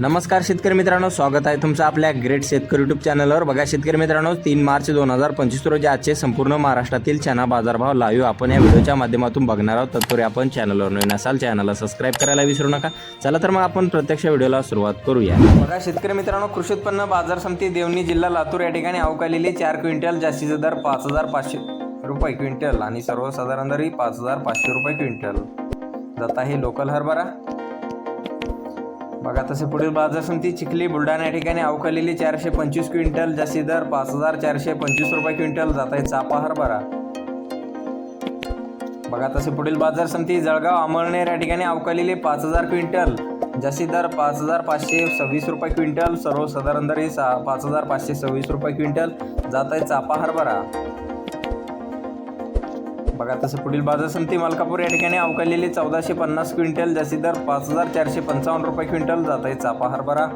नमस्कार शेतकरी मित्रांनो स्वागत आहे तुमचं आपल्या ग्रेट शेतकरी यूट्यूब चॅनलवर. बघा शेतकरी मित्रांनो तीन मार्च दोन हजार पंचवीस रोजी आजचे संपूर्ण महाराष्ट्रातील चना बाजारभाव लाईव्ह आपण या व्हिडिओच्या माध्यमातून बघणार आहोत. तत्पूर्वी आपण चॅनलवर नवीन असाल चॅनलला सबस्क्राईब करायला विसरू नका. चला तर मग आपण प्रत्यक्ष व्हिडिओला सुरुवात करूया. बघा शेतकरी मित्रांनो कृषी उत्पन्न बाजार समिती देवणी जिल्हा लातूर या ठिकाणी अवकालेली चार क्विंटल जास्तीचा दर पाच हजार पाचशे रुपये क्विंटल आणि सर्वसाधारण दरही पाच हजार पाचशे रुपये क्विंटल. जात आहे लोकल हरभरा. बघा तसे पुढील बाजार समिती चिखली बुलढाणा या ठिकाणी अवकालेली चारशे पंचवीस क्विंटल जास्ती दर पाच हजार चारशे पंचवीस रुपये क्विंटल जात आहे चापा हरभरा बघा तसे पुढील बाजार समिती जळगाव अमळनेर या ठिकाणी अवकालेली पाच हजार क्विंटल जास्ती दर पाच हजार पाचशे सव्वीस रुपये क्विंटल सर्वसाधारण दर ही सहा पाच हजार पाचशे सव्वीस रुपये क्विंटल जात आहे चापा हरभरा बघा तसं पुढील बाजार समिती मलकापूर या ठिकाणी अवकालेली चौदाशे पन्नास क्विंटल जास्ती दर पाच हजार चारशे पंचावन्न रुपये क्विंटल जात आहे चापा हरभरा